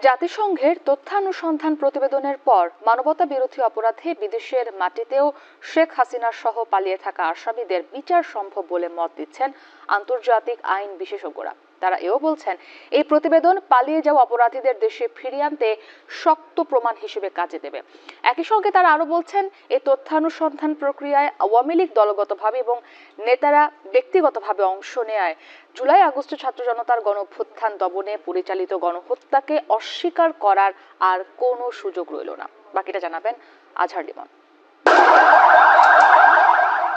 জাতিসংঘের তথ্যানুসন্ধান প্রতিবেদনের পর মানবতা বিরোধী অপরাধে বিদেশের মাটিতেও শেখ হাসিনা সহ পালিয়ে থাকা আসামিদের বিচার সম্ভব বলে মত দিচ্ছেন আন্তর্জাতিক আইন বিশেষজ্ঞরা। তারা এও বলছেন, এই প্রতিবেদন পালিয়ে যাওয়া অপরাধীদের দেশে ফিরিয়ে আনতে শক্ত প্রমাণ হিসেবে কাজে দেবে। একই সঙ্গে তারা আরও বলছেন এই তথ্যানুসন্ধান প্রক্রিয়ায় আওয়ামী লীগ দলগতভাবে এবং নেতারা ব্যক্তিগতভাবে অংশ নেয় জুলাই আগস্ট ছাত্র জনতার গণঅভ্যুত্থান দমনে পরিচালিত গণহত্যাকে অস্বীকার করার আর কোনো সুযোগ রইল না। বাকিটা জানাবেন আজহার লিমন।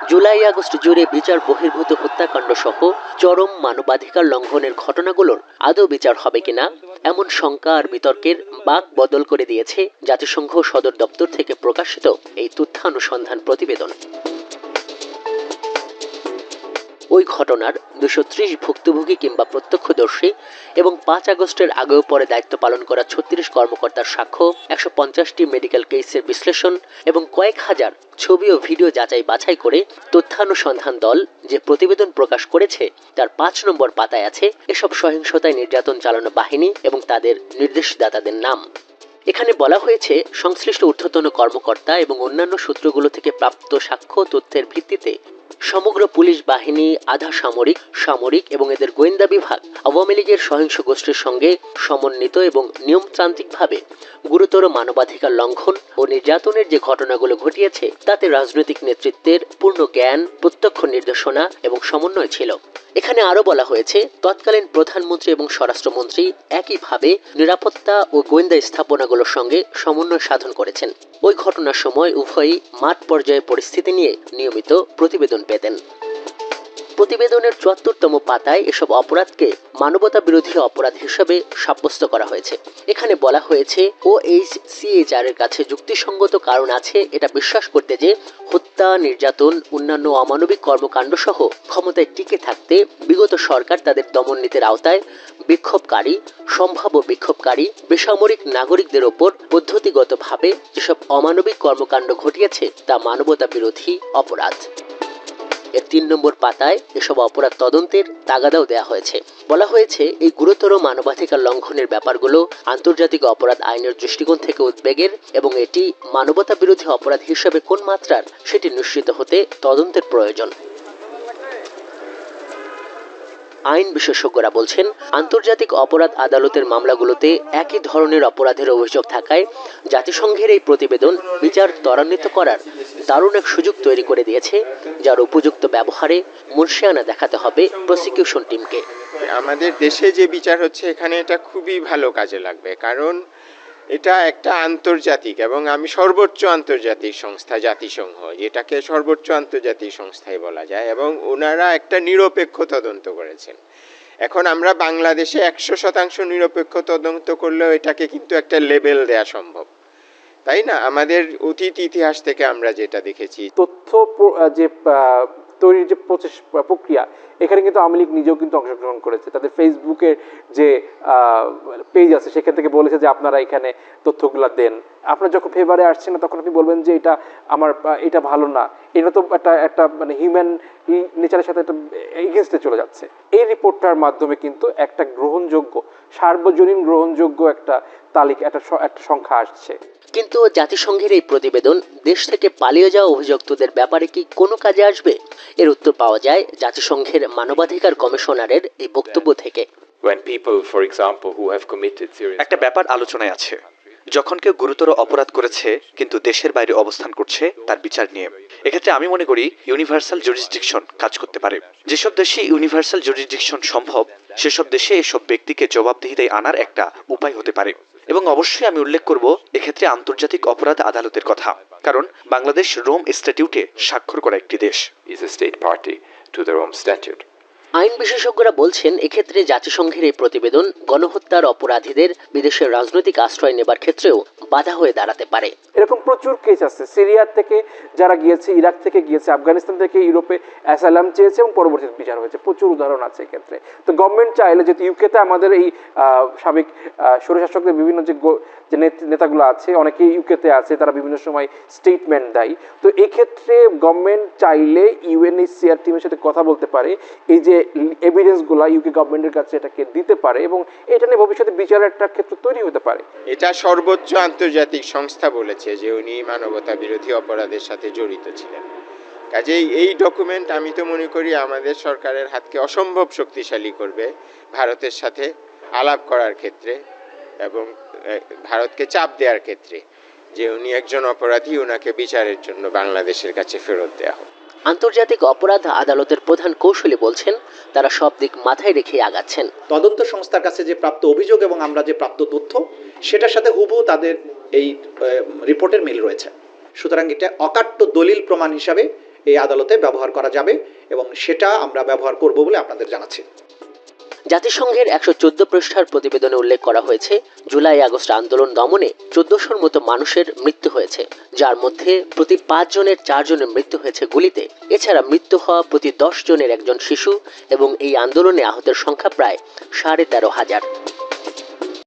জুলাই আগস্ট জুড়ে বিচার বহির্ভূত হত্যাকাণ্ড সহ চরম মানবাধিকার লঙ্ঘনের ঘটনাগুলোর আদৌ বিচার হবে কিনা, এমন শঙ্কা আর বিতর্কের বাক বদল করে দিয়েছে জাতিসংঘ সদর দপ্তর থেকে প্রকাশিত এই তথ্যানুসন্ধান প্রতিবেদন। ওই ঘটনার দুশো ত্রিশ ভুক্তভোগী কিংবা প্রত্যক্ষদর্শী এবং পাঁচ আগস্টের আগেও পরে দায়িত্ব পালন করা ছত্রিশ কর্মকর্তার সাক্ষ্য, একশো পঞ্চাশটি মেডিকেল কেসের বিশ্লেষণ এবং কয়েক হাজার ছবি ও ভিডিও যাচাই বাছাই করে তথ্যানুসন্ধান দল যে প্রতিবেদন প্রকাশ করেছে তার পাঁচ নম্বর পাতায় আছে এসব সহিংসতায় নির্যাতন চালানো বাহিনী এবং তাদের নির্দেশদাতাদের নাম। এখানে বলা হয়েছে, সংশ্লিষ্ট ঊর্ধ্বতন কর্মকর্তা এবং অন্যান্য সূত্রগুলো থেকে প্রাপ্ত সাক্ষ্য তথ্যের ভিত্তিতে সমগ্র পুলিশ বাহিনী, আধা সামরিক সামরিক এবং এদের গোয়েন্দা বিভাগ, আওয়ামী লীগের সহিংস গোষ্ঠীর সঙ্গে সমন্বিত এবং নিয়মতান্ত্রিকভাবে গুরুতর মানবাধিকার লঙ্ঘন ও নির্যাতনের যে ঘটনাগুলো ঘটিয়েছে, তাতে রাজনৈতিক নেতৃত্বের পূর্ণ জ্ঞান, প্রত্যক্ষ নির্দেশনা এবং সমন্বয় ছিল। এখানে আরও বলা হয়েছে, তৎকালীন প্রধানমন্ত্রী এবং স্বরাষ্ট্রমন্ত্রী একইভাবে নিরাপত্তা ও গোয়েন্দা স্থাপনাগুলোর সঙ্গে সমন্বয় সাধন করেছেন। ওই ঘটনার সময় উভয়ই মাঠ পর্যায়ে পরিস্থিতি নিয়ে নিয়মিত প্রতিবেদন পেতেন। প্রতিবেদনের চুয়াত্তরতম পাতায় এসব অপরাধকে মানবতা বিরোধী অপরাধ হিসেবে সাব্যস্ত করা হয়েছে। এখানে বলা হয়েছে ও এইচ সিএইচআর এর কাছে যুক্তিসঙ্গত কারণ আছে, এটা বিশ্বাস করতে যে হত্যা, নির্যাতন, অন্যান্য অমানবিক কর্মকাণ্ড সহ ক্ষমতায় টিকে থাকতে বিগত সরকার তাদের দমন নীতির আওতায় বিক্ষোভকারী, সম্ভাব্য বিক্ষোভকারী, বেসামরিক নাগরিকদের ওপর পদ্ধতিগতভাবে যেসব অমানবিক কর্মকাণ্ড ঘটিয়েছে, তা মানবতা বিরোধী অপরাধ। এর তিন নম্বর পাতায় এসব অপরাধ তদন্তের তাগাদাও দেওয়া হয়েছে। বলা হয়েছে, এই গুরুতর মানবাধিকার লঙ্ঘনের ব্যাপারগুলো আন্তর্জাতিক অপরাধ আইনের দৃষ্টিকোণ থেকে উদ্বেগের এবং এটি মানবতা বিরোধী অপরাধ হিসেবে কোন মাত্রার সেটি নিশ্চিত হতে তদন্তের প্রয়োজন। আইন বিশেষজ্ঞরা বলছেন, আন্তর্জাতিক অপরাধ আদালতের মামলাগুলোতে একই ধরনের অপরাধের অভিযোগ থাকায় জাতিসংঘের এই প্রতিবেদন বিচার ত্বরান্বিত করার দারুণ এক সুযোগ তৈরি করে দিয়েছে, যার উপযুক্ত ব্যবহারে মুন্সিয়ানা দেখাতে হবে প্রসিকিউশন টিমকে। আমাদের দেশে যে বিচার হচ্ছে, এখানে এটা খুবই ভালো কাজে লাগবে। কারণ এটা একটা আন্তর্জাতিক এবং আমি সর্বোচ্চ আন্তর্জাতিক সংস্থা জাতিসংঘ। যেটাকে সর্বোচ্চ আন্তর্জাতিক সংস্থাই বলা যায় এবং ওনারা একটা নিরপেক্ষ তদন্ত করেছেন। এখন আমরা বাংলাদেশে একশো শতাংশ নিরপেক্ষ তদন্ত করলেও এটাকে কিন্তু একটা লেবেল দেয়া সম্ভব। তাই না? আমাদের অতীত ইতিহাস থেকে আমরা যেটা দেখেছি, তথ্য যে তৈরির যে প্রচেষ প্রক্রিয়া, এখানে কিন্তু আওয়ামী লীগ নিজেও কিন্তু অংশগ্রহণ করেছে। তাদের ফেসবুকের যে পেজ আছে, সেখান থেকে বলেছে যে আপনারা এখানে তথ্যগুলো দেন। আপনার যখন ফেভারে আসছে না, তখন আপনি বলবেন যে এটা আমার এটা ভালো না। এটা তো একটা একটা মানে হিউম্যান নেচারের সাথে একটা এগেনস্টে চলে যাচ্ছে। এই রিপোর্টটার মাধ্যমে কিন্তু একটা গ্রহণযোগ্য, সার্বজনীন গ্রহণযোগ্য একটা তালিকা, একটা একটা সংখ্যা আসছে। কিন্তু জাতিসংঘের এই প্রতিবেদন দেশ থেকে পালিয়ে যাওয়া অভিযুক্তদের ব্যাপারে কি কোনো কাজে আসবে? এর উত্তর পাওয়া যায় জাতিসংঘের মানবাধিকার কমিশনারের এই বক্তব্য থেকে। When people, for example, who have committed serious একটা ব্যাপার আলোচনায় আছে। যখন কেউ গুরুতর অপরাধ করেছে কিন্তু দেশের বাইরে অবস্থান করছে তার বিচার নিয়ে। এক্ষেত্রে আমি মনে করি ইউনিভার্সাল জুরিসডিকশন কাজ করতে পারে। যেসব দেশে ইউনিভার্সাল জুরিসডিকশন সম্ভব সেসব দেশে এসব ব্যক্তিকে জবাবদিহিতায় আনার একটা উপায় হতে পারে। এবং অবশ্যই আমি উল্লেখ করব এক্ষেত্রে আন্তর্জাতিক অপরাধ আদালতের কথা, কারণ বাংলাদেশ রোম স্ট্যাটিউটে স্বাক্ষর করা একটি দেশ is a state party to the Rome Statute. আইন বিশেষজ্ঞরা বলছেন, এক্ষেত্রে জাতিসংঘের এই প্রতিবেদন গণহত্যার অপরাধীদের বিদেশের রাজনৈতিক আশ্রয় নেবার ক্ষেত্রেও বাধা হয়ে দাঁড়াতে পারে। এরকম প্রচুর কেস আছে। সিরিয়ার থেকে যারা গিয়েছে, ইরাক থেকে গিয়েছে, আফগানিস্তান থেকে ইউরোপে অ্যাসালাম চেয়েছে এবং পরবর্তীতে বিচার হয়েছে। প্রচুর উদাহরণ আছে এক্ষেত্রে। তো গভর্নমেন্ট চাইলে, যেহেতু ইউকেতে আমাদের এই সাবেক স্বৈরশাসকদের বিভিন্ন যে যে নেত- নেতাগুলো আছে, অনেকেই ইউকেতে আছে, তারা বিভিন্ন সময় স্টেটমেন্ট দেয়। তো এক্ষেত্রে গভর্নমেন্ট চাইলে ইউএনএইচসিআর টিমের সাথে কথা বলতে পারে। এই যে এভিডেন্সগুলো ইউকে গভর্নমেন্টের কাছে এটাকে দিতে পারে এবং এটা নিয়ে ভবিষ্যতে বিচারের একটা ক্ষেত্র তৈরি হতে পারে। এটা সর্বোচ্চ আন্তর্জাতিক সংস্থা বলেছে যে উনি মানবতা বিরোধী অপরাধের সাথে জড়িত ছিলেন। কাজেই এই ডকুমেন্ট আমি তো মনে করি আমাদের সরকারের হাতকে অসম্ভব শক্তিশালী করবে ভারতের সাথে আলাপ করার ক্ষেত্রে এবং ভারতকে চাপ দেওয়ার ক্ষেত্রে যে উনি একজন অপরাধী ওনাকে বিচারের জন্য বাংলাদেশের কাছে ফেরত দেওয়া হোক। আন্তর্জাতিক অপরাধ আদালতের প্রধান কৌশলী বলছেন, তারা সব দিক মাথায় রেখে আগাচ্ছেন। তদন্ত সংস্থার কাছে যে প্রাপ্ত অভিযোগ এবং আমরা যে প্রাপ্ত তথ্য, সেটার সাথে হুবহু তাদের এই রিপোর্টের মিল রয়েছে। সুতরাং এটা অকাট্য দলিল প্রমাণ হিসাবে এই আদালতে ব্যবহার করা যাবে এবং সেটা আমরা ব্যবহার করব বলে আপনাদের জানাচ্ছি। জাতিসংঘের একশো চোদ্দ পৃষ্ঠার প্রতিবেদনে উল্লেখ করা হয়েছে, জুলাই আগস্ট আন্দোলন দমনে চোদ্দশোর মতো মানুষের মৃত্যু হয়েছে, যার মধ্যে প্রতি পাঁচ জনের চারজনের মৃত্যু হয়েছে গুলিতে। এছাড়া মৃত্যু হওয়া প্রতি দশ জনের একজন শিশু এবং এই আন্দোলনে আহতের সংখ্যা প্রায় সাড়ে তেরো হাজার।